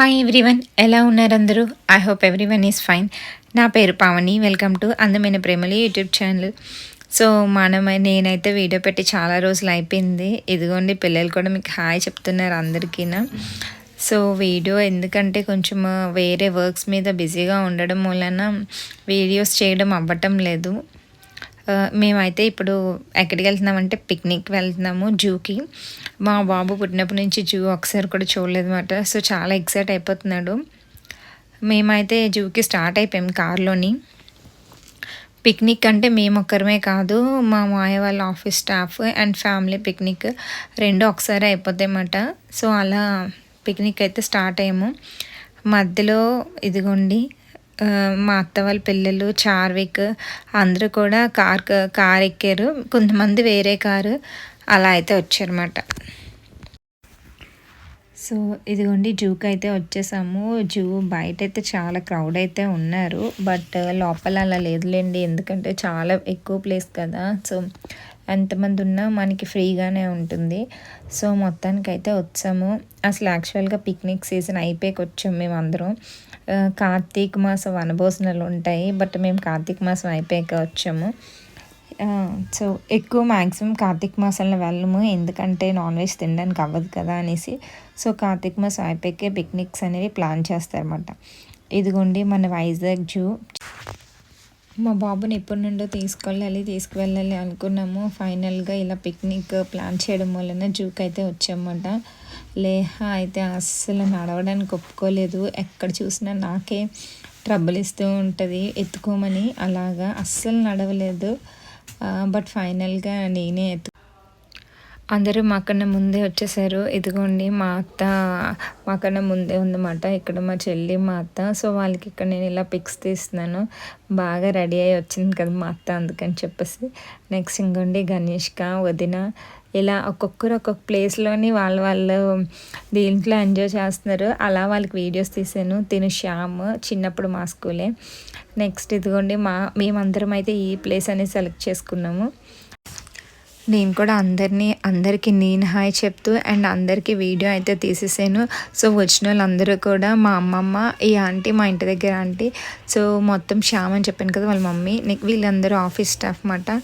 Hi everyone ఎలా ఉన్నారు అందరూ? I hope everyone is fine నా పేరు పావని. వెల్కమ్ టు అందమైన ప్రేమలి యూట్యూబ్ ఛానల్ సో మనం నేనైతే వీడియో పెట్టి చాలా రోజులు అయిపోయింది. ఇదిగోండి పిల్లలు కూడా మీకు హాయ్ చెప్తున్నారు అందరికీ సో వీడియో ఎందుకంటే కొంచెం వేరే వర్క్స్ మీద బిజీగా ఉండడం వలన వీడియోస్ చేయడం అవ్వటం లేదు. మేమైతే ఇప్పుడు ఎక్కడికి వెళ్తున్నామంటే పిక్నిక్ వెళ్తున్నాము జూకి. మా బాబు పుట్టినప్పటి నుంచి జూ ఒకసారి కూడా చూడలేదు అనమాట సో చాలా ఎక్సైట్ అయిపోతున్నాడు. మేమైతే జూకి స్టార్ట్ అయిపోయాం కార్లోని. పిక్నిక్ అంటే మేము ఒక్కరమే కాదు మా మాయ వాళ్ళ office staff and family picnic రెండు ఒకసారి అయిపోతాయన్నమాట సో అలా పిక్నిక్ అయితే స్టార్ట్ అయ్యాము. మధ్యలో ఇదిగోండి మా అత్త వాళ్ళ పిల్లలు చార్విక్ అందరూ కూడా కార్ కార్ ఎక్కారు. కొంతమంది వేరే కారు. అలా అయితే వచ్చారన్నమాట. సో ఇదిగోండి జూకి అయితే వచ్చేసాము. జూ బయట అయితే చాలా క్రౌడ్ అయితే ఉన్నారు. బట్ లోపల అలా లేదులేండి. ఎందుకంటే చాలా ఎక్కువ ప్లేస్ కదా. సో ఎంతమంది ఉన్నా మనకి ఫ్రీగానే ఉంటుంది. సో మొత్తానికి అయితే వచ్చాము. అసలు యాక్చువల్గా పిక్నిక్ సీజన్ అయిపోయాక వచ్చాము మేము అందరం కార్తీక మాసం వనభోజనాలు ఉంటాయి. బట్ మేము కార్తీక మాసం అయిపోయాక వచ్చాము. సో ఎక్కువ మ్యాక్సిమం కార్తీక మాసంలో వెళ్ళము. ఎందుకంటే నాన్ వెజ్ తినడానికి అవ్వదు కదా అనేసి. సో కార్తీక మాసం అయిపోయాకే పిక్నిక్స్ అనేవి ప్లాన్ చేస్తారన్నమాట. ఇదిగోండి మన వైజాగ్ జూ. మా బాబుని ఎప్పటి నుండో తీసుకెళ్ళాలి తీసుకువెళ్ళాలి అనుకున్నాము. ఫైనల్గా ఇలా పిక్నిక్ ప్లాన్ చేయడం వలన జూకి అయితే వచ్చామన్నమాట లేహ అయితే అస్సలు నడవడానికి ఒప్పుకోలేదు. ఎక్కడ చూసినా నాకే ట్రబుల్ ఇస్తూ ఉంటుంది ఎత్తుకోమని. అలాగా అస్సలు నడవలేదు. బట్ ఫైనల్గా నేనే ఎత్తు అందరూ మాకన్నా ముందే వచ్చేసారు. ఇదిగోండి మా అత్త మాకన్నా ముందే ఉందన్నమాట. ఇక్కడ మా చెల్లి మా అత్త. సో వాళ్ళకి ఇక్కడ నేను ఇలా పిక్స్ తీస్తున్నాను. బాగా రెడీ అయ్యి వచ్చింది కదా మా అత్త అందుకని చెప్పేసి. నెక్స్ట్ ఇంకోండి గణేష్క వదిన. ఇలా ఒక్కొక్కరు ఒక్కొక్క ప్లేస్లోని వాళ్ళ వాళ్ళు దీంట్లో ఎంజాయ్ చేస్తున్నారు. అలా వాళ్ళకి వీడియోస్ తీసాను. తిను శ్యామ్ చిన్నప్పుడు మా స్కూలే. నెక్స్ట్ ఇదిగోండి మా మేమందరం అయితే ఈ ప్లేస్ అనేది సెలెక్ట్ చేసుకున్నాము. నేను కూడా అందరినీ అందరికీ నేను హాయ్ చెప్తూ అండ్ అందరికీ వీడియో అయితే తీసేసాను. సో వచ్చిన వాళ్ళందరూ కూడా మా అమ్మమ్మ ఈ ఆంటీ మా ఇంటి దగ్గర ఆంటీ సో మొత్తం శ్యామ్ అని చెప్పాను కదా వాళ్ళ మమ్మీ వీళ్ళందరూ ఆఫీస్ స్టాఫ్ అన్నమాట.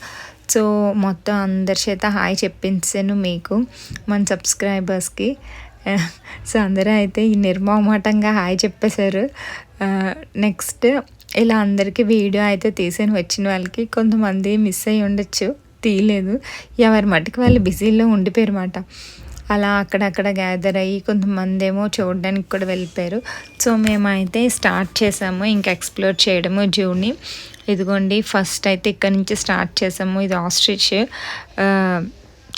సో మొత్తం అందరి చేత హాయ్ చెప్పించాను మీకు మన సబ్స్క్రైబర్స్కి. సో అందరూ అయితే ఈ నిర్మోహమాటంగా హాయ్ చెప్పేశారు. నెక్స్ట్ ఇలా అందరికీ వీడియో అయితే తీసాను వచ్చిన వాళ్ళకి. కొంతమంది మిస్ అయ్యి ఉండొచ్చు తీయలేదు. ఎవరి మట్టుకు వాళ్ళు బిజీలో ఉండిపోయారు మాట అలా అక్కడక్కడ గ్యాదర్ అయ్యి కొంతమంది ఏమో చూడడానికి కూడా వెళ్ళిపోయారు. సో మేమైతే స్టార్ట్ చేసాము. ఇంకా ఎక్స్ప్లోర్ చేయడము జూని ఇదిగోండి ఫస్ట్ అయితే ఇక్కడ నుంచి స్టార్ట్ చేసాము. ఇది ఆస్ట్రిచ్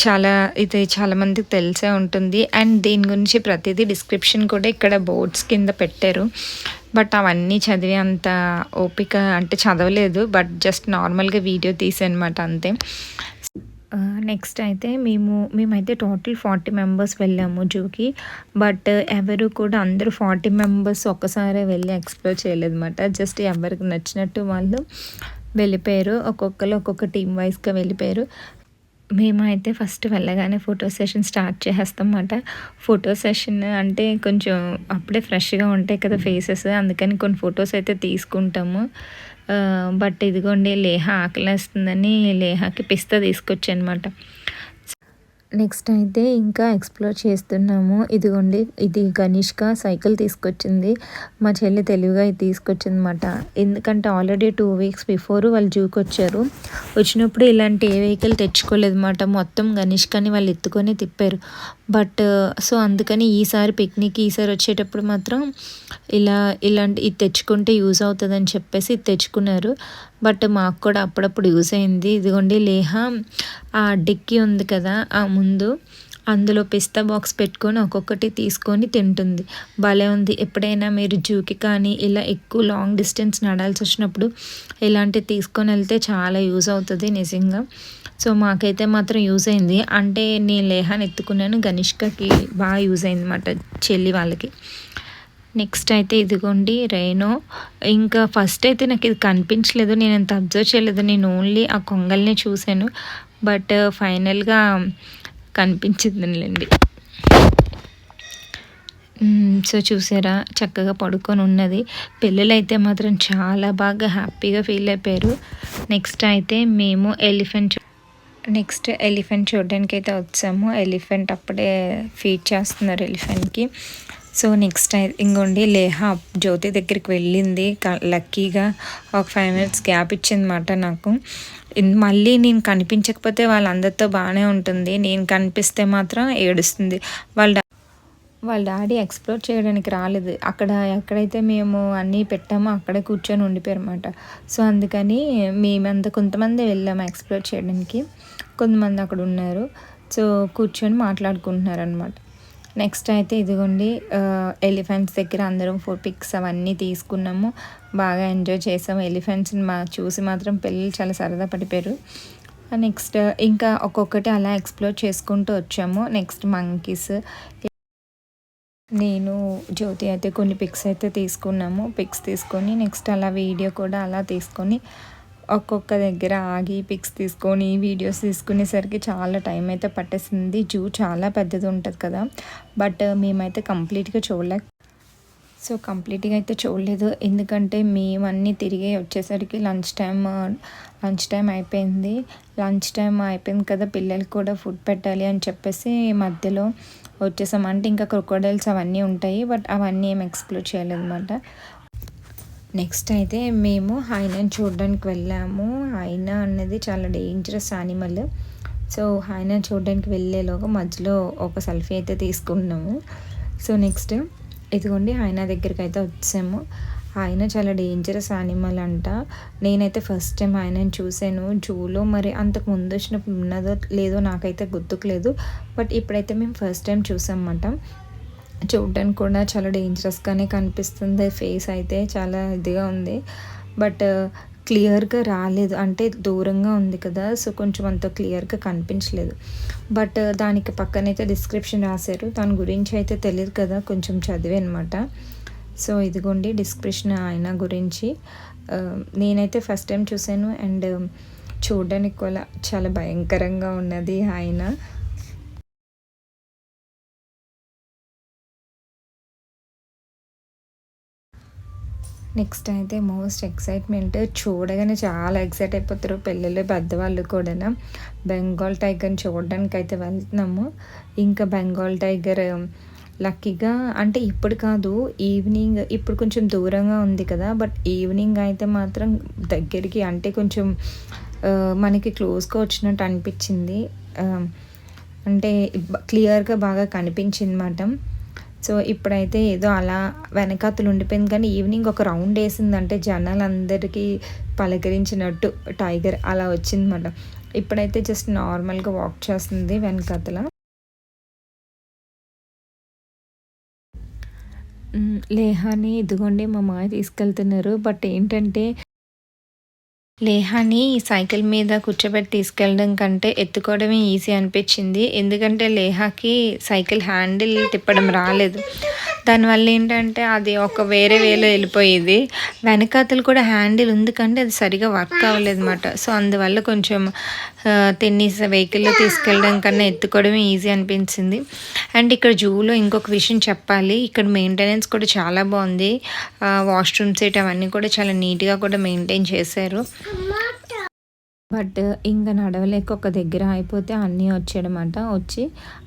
చాలా ఇది చాలామందికి తెలిసే ఉంటుంది. అండ్ దీని గురించి ప్రతిదీ డిస్క్రిప్షన్ కూడా ఇక్కడ బోర్డ్స్ కింద పెట్టారు. బట్ అవన్నీ చదివి అంత ఓపిక అంటే చదవలేదు బట్ జస్ట్ నార్మల్గా వీడియో తీసానమాట అంతే. నెక్స్ట్ అయితే మేము మేమైతే టోటల్ ఫార్టీ మెంబర్స్ వెళ్ళాము జూకి బట్ ఎవరు కూడా అందరూ ఫార్టీ మెంబర్స్ ఒక్కసారే వెళ్ళి ఎక్స్ప్లోర్ చేయలేదు అనమాట జస్ట్ ఎవరికి నచ్చినట్టు వాళ్ళు వెళ్ళిపోయారు. ఒక్కొక్కరు ఒక్కొక్క టీం వైజ్గా వెళ్ళిపోయారు. మేమైతే ఫస్ట్ వెళ్ళగానే ఫోటో సెషన్ స్టార్ట్ చేసేస్తాం అన్నమాట ఫోటో సెషన్ అంటే కొంచెం అప్పుడే ఫ్రెష్గా ఉంటాయి కదా ఫేసెస్ అందుకని కొన్ని ఫొటోస్ అయితే తీసుకుంటాము. బట్ ఇదిగోండి లేహ ఆకలేస్తుందని లేహాకి పిస్తా తీసుకొచ్చానమాట. నెక్స్ట్ అయితే ఇంకా ఎక్స్ప్లోర్ చేస్తున్నాము. ఇదిగోండి ఇది గనిష్క సైకిల్ తీసుకొచ్చింది. మా చెల్లి తెలివిగా ఇది తీసుకొచ్చింది అనమాట ఎందుకంటే ఆల్రెడీ టూ వీక్స్ బిఫోర్ వాళ్ళు జూకి వచ్చారు వచ్చినప్పుడు ఇలాంటి ఏ వెహికల్ తెచ్చుకోలేదు అనమాట మొత్తం గనిష్కని వాళ్ళు ఎత్తుకొని తిప్పారు. బట్ సో అందుకని ఈసారి పిక్నిక్ ఈసారి వచ్చేటప్పుడు మాత్రం ఇలా ఇలాంటి ఇది తెచ్చుకుంటే యూజ్ అవుతుందని చెప్పేసి ఇది తెచ్చుకున్నారు. బట్ మాకు కూడా అప్పుడప్పుడు యూజ్ అయింది. ఇదిగోండి లేహ ఆ డిక్కీ ఉంది కదా ఆ ముందు అందులో పిస్తా బాక్స్ పెట్టుకొని ఒక్కొక్కటి తీసుకొని తింటుంది. భలే ఉంది. ఎప్పుడైనా మీరు జూకి కానీ ఇలా ఎక్కువ లాంగ్ డిస్టెన్స్ నడాల్సి వచ్చినప్పుడు ఇలాంటివి తీసుకొని వెళ్తే చాలా యూజ్ అవుతుంది నిజంగా. సో మాకైతే మాత్రం యూజ్ అయింది. అంటే నేను లేహాన్ ఎత్తుకున్నాను. గనిష్కకి బాగా యూజ్ అయింది అనమాట చెల్లి వాళ్ళకి. నెక్స్ట్ అయితే ఇదిగోండి రైనో ఇంకా ఫస్ట్ అయితే నాకు ఇది కనిపించలేదు. నేను ఎంత అబ్జర్వ్ చేయలేదు. నేను ఓన్లీ ఆ కొంగల్ని చూశాను. బట్ ఫైనల్గా uh, కనిపించిందిలేండి. సో, చూసారా? చక్కగా పడుకొని ఉన్నది. పిల్లలైతే మాత్రం చాలా బాగా హ్యాపీగా ఫీల్ అయిపోయారు. నెక్స్ట్ అయితే మేము ఎలిఫెంట్ నెక్స్ట్ ఎలిఫెంట్ చూడడానికైతే వచ్చాము. ఎలిఫెంట్ అప్పుడే ఫీడ్ చేస్తున్నారు ఎలిఫెంట్‌కి. సో, నెక్స్ట్ ఇంకోండి ఇంగోండి లేహా జ్యోతి దగ్గరికి వెళ్ళింది. లక్కీగా ఒక ఫైవ్ మినిట్స్ గ్యాప్ ఇచ్చిందన్నమాట నాకు. మళ్ళీ నేను కనిపించకపోతే వాళ్ళందరితో బాగానే ఉంటుంది. నేను కనిపిస్తే మాత్రం ఏడుస్తుంది. వాళ్ళ వాళ్ళ డాడీ ఎక్స్‌ప్లోర్ చేయడానికి రాలేదు. అక్కడ ఎక్కడైతే మేము అన్నీ పెట్టామో అక్కడే కూర్చొని ఉండిపోయారన్నమాట. సో, అందుకని మేమంతా కొంతమందే వెళ్ళాము ఎక్స్‌ప్లోర్ చేయడానికి. కొంతమంది అక్కడ ఉన్నారు. సో, కూర్చొని మాట్లాడుకుంటున్నారు అనమాట నెక్స్ట్ అయితే ఇదిగోండి ఎలిఫెంట్స్ దగ్గర అందరం ఫో పిక్స్ అవన్నీ తీసుకున్నాము. బాగా ఎంజాయ్ చేసాము. ఎలిఫెంట్స్‌ని మా చూసి మాత్రం పిల్లలు చాలా సరదా పడిపోయారు. నెక్స్ట్ ఇంకా ఒక్కొక్కటి అలా ఎక్స్‌ప్లోర్ చేసుకుంటూ వచ్చాము. నెక్స్ట్ మంకీస్ నేను, జ్యోతి అయితే కొన్ని పిక్స్ అయితే తీసుకున్నాము. పిక్స్ తీసుకొని నెక్స్ట్ అలా వీడియో కూడా అలా తీసుకొని ఒక్కొక్క దగ్గర ఆగి పిక్స్ తీసుకొని, వీడియోస్ తీసుకునేసరికి చాలా టైం అయితే పట్టేసింది. జూ చాలా పెద్దది ఉంటుంది కదా! బట్ మేమైతే కంప్లీట్‌గా చూడలే సో, కంప్లీట్‌గా అయితే చూడలేదు. ఎందుకంటే మేమన్నీ తిరిగి వచ్చేసరికి లంచ్ టైమ్ లంచ్ టైం అయిపోయింది. లంచ్ టైం అయిపోయింది కదా! పిల్లలకి కూడా ఫుడ్ పెట్టాలి అని చెప్పేసి మధ్యలో వచ్చేసాం. అంటే ఇంకా క్రొకోడైల్స్ అవన్నీ ఉంటాయి. బట్ అవన్నీ ఏం ఎక్స్‌ప్లోర్ చేయలేదన్నమాట. నెక్స్ట్ అయితే మేము హైనాన్ చూడడానికి వెళ్ళాము. హైనా అనేది చాలా డేంజరస్ యానిమల్. సో, హైనా చూడడానికి వెళ్ళేలోగా మధ్యలో ఒక సెల్ఫీ అయితే తీసుకున్నాము. సో, నెక్స్ట్ ఇదిగోండి హైనా అయితే వచ్చాము. ఆయన చాలా డేంజరస్ యానిమల్ అంట. నేనైతే ఫస్ట్ టైం ఆయనని చూసాను. జూలో మరి అంతకు ముందు వచ్చినప్పుడు ఉన్నదో లేదో నాకైతే గుర్తుకులేదు. బట్ ఇప్పుడైతే మేము ఫస్ట్ టైం చూసామన్నమాట. చూడడానికి కూడా చాలా డేంజరస్‌గానే కనిపిస్తుంది. ఫేస్ అయితే చాలా ఇదిగా ఉంది. బట్ క్లియర్‌గా uh, రాలేదు. అంటే దూరంగా ఉంది కదా! సో, కొంచెం అంత క్లియర్‌గా కనిపించలేదు. బట్ uh, దానికి పక్కనైతే డిస్క్రిప్షన్ రాశారు. దాని గురించి అయితే తెలియదు కదా! కొంచెం చదివానమాట. సో, ఇదిగోండి డిస్క్రిప్షన్ ఆయన గురించి. Uh, నేనైతే ఫస్ట్ టైం చూసాను. అండ్ um, చూడడానికి కూడా చాలా భయంకరంగా ఉన్నది ఆయన నెక్స్ట్ అయితే మోస్ట్ ఎక్సైట్‌మెంట్ చూడగానే చాలా ఎక్సైట్ అయిపోతారు పిల్లలు, పెద్దవాళ్ళు కూడా బెంగాల్ టైగర్‌ని చూడడానికైతే వెళ్తున్నాము. ఇంకా బెంగాల్ టైగర్ లక్కీగా అంటే ఇప్పుడు కాదు ఈవినింగ్ ఇప్పుడు కొంచెం దూరంగా ఉంది కదా! బట్ ఈవినింగ్ అయితే మాత్రం దగ్గరికి అంటే కొంచెం మనకి క్లోజ్‌గా వచ్చినట్టు అనిపించింది. అంటే క్లియర్‌గా బాగా కనిపించింది మాట సో, ఇప్పుడైతే ఏదో అలా వెనకాతలు ఉండిపోయింది కానీ ఈవినింగ్ ఒక రౌండ్ ఏసిందంటే జనాలందరికీ పలకరించినట్టు టైగర్ అలా వచ్చిందన్నమాట. ఇప్పుడైతే జస్ట్ నార్మల్‌గా వాక్ చేస్తుంది వెనకాతల. లేహాని ఇదిగోండి మా మావయ్య తీసుకెళ్తున్నారు. బట్ ఏంటంటే లేహాని సైకిల్ మీద కూర్చోబెట్టి తీసుకెళ్ళడం కంటే ఎత్తుకోవడమే ఈజీ అనిపించింది. ఎందుకంటే లేహాకి సైకిల్ హ్యాండిల్ తిప్పడం రాలేదు. దానివల్ల ఏంటంటే అది ఒక వేరే వేలో వెళ్ళిపోయేది. వెనకాతలు కూడా హ్యాండిల్ ఉంది కానీ అది సరిగ్గా వర్క్ అవ్వలేదన్నమాట. సో, అందువల్ల కొంచెం టెన్నిస్ వెహికల్‌లో తీసుకెళ్ళడం కన్నా ఎత్తుకోవడమే ఈజీ అనిపించింది. అండ్ ఇక్కడ జూలో ఇంకొక విషయం చెప్పాలి. ఇక్కడ మెయింటెనెన్స్ కూడా చాలా బాగుంది. వాష్రూమ్స్ వాష్‌రూమ్స్ అవన్నీ కూడా చాలా నీట్‌గా కూడా మెయింటైన్ చేశారు. బట్ ఇంక నడవలేక ఒక దగ్గర అయిపోతే అన్నీ వచ్చాడనమాట. వచ్చి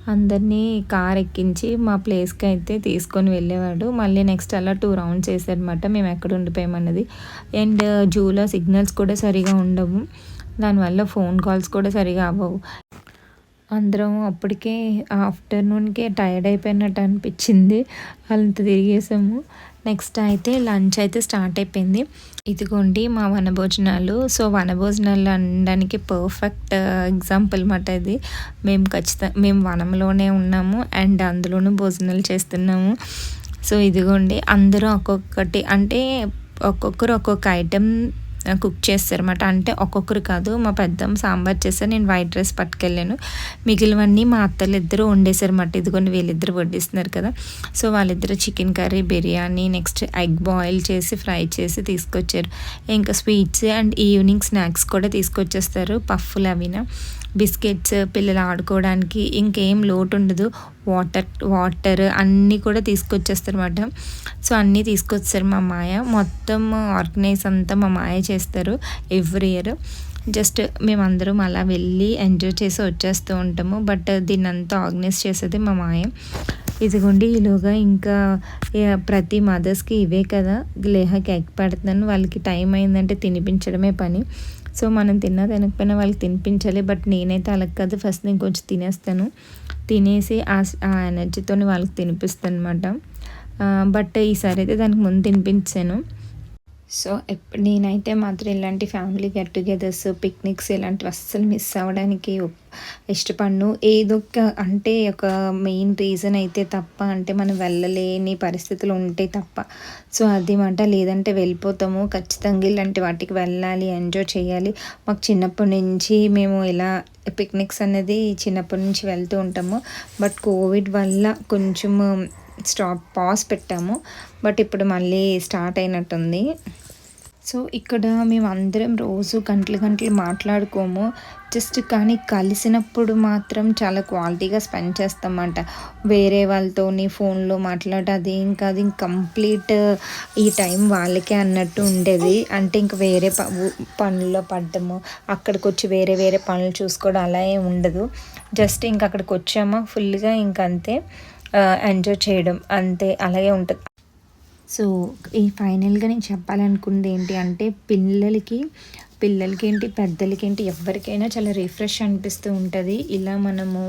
అందరినీ కార్ ఎక్కించి మా ప్లేస్‌కి అయితే తీసుకొని వెళ్ళేవాడు. మళ్ళీ నెక్స్ట్ అలా టూ రౌండ్స్ వేసాడనమాట మేము ఎక్కడ ఉండిపోయామన్నది. అండ్ జూలో సిగ్నల్స్ కూడా సరిగా ఉండవు. దానివల్ల ఫోన్ కాల్స్ కూడా సరిగా అవ్వవు. అందరం అప్పటికే ఆఫ్టర్‌నూన్‌కే టైర్డ్ అయిపోయినట్టు అనిపించింది. అంత తిరిగేసాము. నెక్స్ట్ అయితే లంచ్ అయితే స్టార్ట్ అయిపోయింది. ఇదిగోండి మా వనభోజనాలు. సో, వనభోజనాలు అనడానికి పర్ఫెక్ట్ ఎగ్జాంపుల్ uh, మాట ఇది. మేము ఖచ్చితంగా మేము వనంలోనే ఉన్నాము. అండ్ అందులోనూ భోజనాలు చేస్తున్నాము. సో, ఇదిగోండి అందరూ ఒక్కొక్కటి అంటే ఒక్కొక్కరు ఒక్కొక్క ఐటెం కుక్ చేస్తారన్నమాట. అంటే ఒక్కొక్కరు కాదు మా పెద్దమ్మ సాంబార్ చేస్తే నేను వైట్ రైస్ పట్టుకెళ్ళాను. మిగిలినవన్నీ మా అత్తలు ఇద్దరు వండేసారన్నమాట. ఇదిగోండి వీళ్ళిద్దరూ వడ్డిస్తున్నారు కదా! సో, వాళ్ళిద్దరూ chicken curry, biryani next egg boil చేసి ఫ్రై చేసి తీసుకొచ్చారు. ఇంకా స్వీట్స్ అండ్ ఈవినింగ్ స్నాక్స్ కూడా తీసుకొచ్చేస్తారు. పఫ్ఫులు అవినా బిస్కెట్స్ పిల్లలు ఆడుకోవడానికి ఇంకేం లోటు ఉండదు వాటర్ వాటర్ అన్నీ కూడా తీసుకొచ్చేస్తారు అనమాట సో అన్నీ తీసుకొచ్చారు మా మాయ. మొత్తం ఆర్గనైజ్ అంతా మా మాయ చేస్తారు ఎవ్రీ ఇయర్. జస్ట్ మేమందరం అలా వెళ్ళి ఎంజాయ్ చేసి వచ్చేస్తూ ఉంటాము. బట్ దీన్ని అంతా ఆర్గనైజ్ చేసేది మా మాయ. ఇదిగోండి ఈలోగా ఇంకా ప్రతి మదర్స్కి ఇవే కదా. లేహ కేక్ పెడుతున్నాను వాళ్ళకి టైం అయిందంటే తినిపించడమే పని. సో మనం తిన్నా తినకపోయినా వాళ్ళకి తినిపించాలి బట్ నేనైతే అలా కాదు ఫస్ట్ నేను కొంచెం తినేస్తాను. తినేసి ఆ ఎనర్జీతో వాళ్ళకి తినిపిస్తాను అనమాట బట్ ఈసారి అయితే దానికి ముందు తినిపించాను. సో నేనైతే మాత్రం ఇలాంటి ఫ్యామిలీ గెట్ టుగెదర్స్ పిక్నిక్స్ ఇలాంటివి అస్సలు మిస్ అవ్వడానికి ఇష్టపడను. ఏదో ఒక అంటే ఒక మెయిన్ రీజన్ అయితే తప్ప అంటే మనం వెళ్ళలేని పరిస్థితులు ఉంటే తప్ప. సో అది మాట లేదంటే వెళ్ళిపోతాము. ఖచ్చితంగా ఇలాంటి వాటికి వెళ్ళాలి ఎంజాయ్ చేయాలి. మాకు చిన్నప్పటి నుంచి మేము ఇలా పిక్నిక్స్ అనేది చిన్నప్పటి నుంచి వెళ్తూ ఉంటాము. బట్ కోవిడ్ వల్ల కొంచెము స్టాప్ పాస్ పెట్టాము. బట్ ఇప్పుడు మళ్ళీ స్టార్ట్ అయినట్టుంది. సో ఇక్కడ మేము అందరం రోజు గంటలు గంటలు మాట్లాడుకోము. జస్ట్ కానీ కలిసినప్పుడు మాత్రం చాలా క్వాలిటీగా స్పెండ్ చేస్తామంట. వేరే వాళ్ళతోని ఫోన్లో మాట్లాడటం అది ఇంకా అది కంప్లీట్ ఈ టైం వాళ్ళకే అన్నట్టు ఉండేది. అంటే ఇంక వేరే పనుల్లో పడ్డము. అక్కడికి వచ్చి వేరే వేరే పనులు చూసుకోవడం అలా ఏం ఉండదు. జస్ట్ ఇంక అక్కడికి వచ్చామా ఫుల్గా ఇంకంతే ఎంజాయ్ చేయడం. అంతే అలాగే ఉంటుంది. సో ఈ ఫైనల్గా నేను చెప్పాలనుకుంది ఏంటి అంటే పిల్లలకి పిల్లలకి ఏంటి పెద్దలకి ఏంటి ఎవరికైనా చాలా రిఫ్రెష్ అనిపిస్తూ ఉంటుంది. ఇలా మనము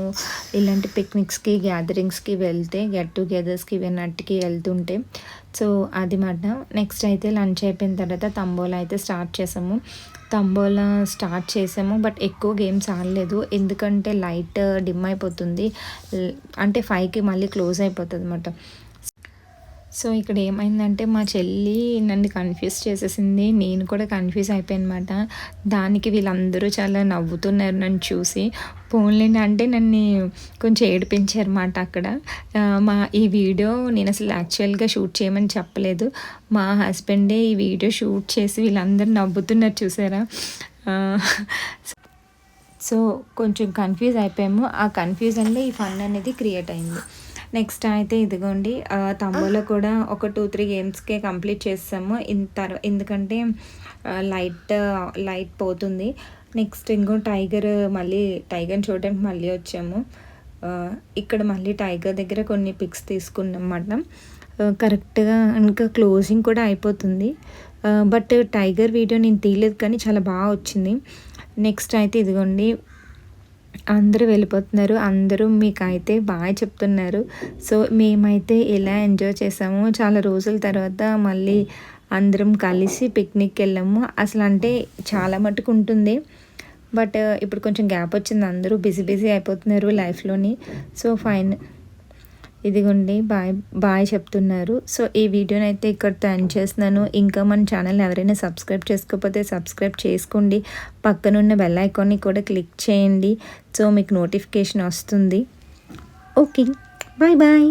ఇలాంటి పిక్నిక్స్కి గ్యాదరింగ్స్కి వెళ్తే గెట్ టుగెదర్స్కి విన్నట్టుకి వెళ్తుంటే సో అది మాట. నెక్స్ట్ అయితే లంచ్ అయిపోయిన తర్వాత తంబోలా అయితే స్టార్ట్ చేసాము. తంబోలా స్టార్ట్ చేసాము బట్ ఎక్కువ గేమ్స్ ఆడలేదు. ఎందుకంటే లైట్ డిమ్ అయిపోతుంది. అంటే ఫైవ్కి మళ్ళీ క్లోజ్ అయిపోతుంది అనమాట సో ఇక్కడ ఏమైందంటే మా చెల్లి నన్ను కన్ఫ్యూజ్ చేసేసింది. నేను కూడా కన్ఫ్యూజ్ అయిపోయానమాట. దానికి వీళ్ళందరూ చాలా నవ్వుతున్నారు నన్ను చూసి. ఫోన్లేని అంటే నన్ను కొంచెం ఏడిపించారన్నమాట అక్కడ. మా ఈ వీడియో నేను అసలు యాక్చువల్గా షూట్ చేయమని చెప్పలేదు. మా హస్బెండే ఈ వీడియో షూట్ చేసి వీళ్ళందరూ నవ్వుతున్నారు చూసారా? సో కొంచెం కన్ఫ్యూజ్ అయిపోయాము. ఆ కన్ఫ్యూజన్లో ఈ ఫన్ అనేది క్రియేట్ అయింది. నెక్స్ట్ అయితే ఇదిగోండి తమ్ములో కూడా ఒక టూ త్రీ గేమ్స్కే కంప్లీట్ చేస్తాము. ఇంత ఎందుకంటే లైట్ లైట్ పోతుంది. నెక్స్ట్ ఇంకో టైగర్ మళ్ళీ టైగర్ని చూడడానికి మళ్ళీ వచ్చాము. ఇక్కడ మళ్ళీ టైగర్ దగ్గర కొన్ని పిక్స్ తీసుకున్నాం అన్నమాట కరెక్ట్గా ఇంకా క్లోజింగ్ కూడా అయిపోతుంది. బట్ టైగర్ వీడియో నేను తీయలేదు కానీ చాలా బాగా వచ్చింది. నెక్స్ట్ అయితే ఇదిగోండి అందరూ వెళ్ళిపోతున్నారు. అందరూ మీకు అయితే బాగా చెప్తున్నారు. సో మేమైతే ఎలా ఎంజాయ్ చేసాము చాలా రోజుల తర్వాత మళ్ళీ అందరం కలిసి పిక్నిక్ వెళ్ళాము. అసలు అంటే చాలా మటుకు ఉంటుంది. బట్ ఇప్పుడు కొంచెం గ్యాప్ వచ్చింది. అందరూ బిజీ బిజీ అయిపోతున్నారు లైఫ్లోని. సో ఫైన్ ఇదిగోండి బాయ్ బాయ్ చెప్తున్నారు. సో ఈ వీడియోని అయితే ఇక్కడితో ఎండ్ చేస్తున్నాను. ఇంకా మన ఛానల్ ఎవరైనా సబ్స్క్రైబ్ చేసుకోకపోతే సబ్స్క్రైబ్ చేసుకోండి. పక్కనున్న బెల్ ఐకాన్ని కూడా క్లిక్ చేయండి. సో మీకు నోటిఫికేషన్ వస్తుంది. Okay bye bye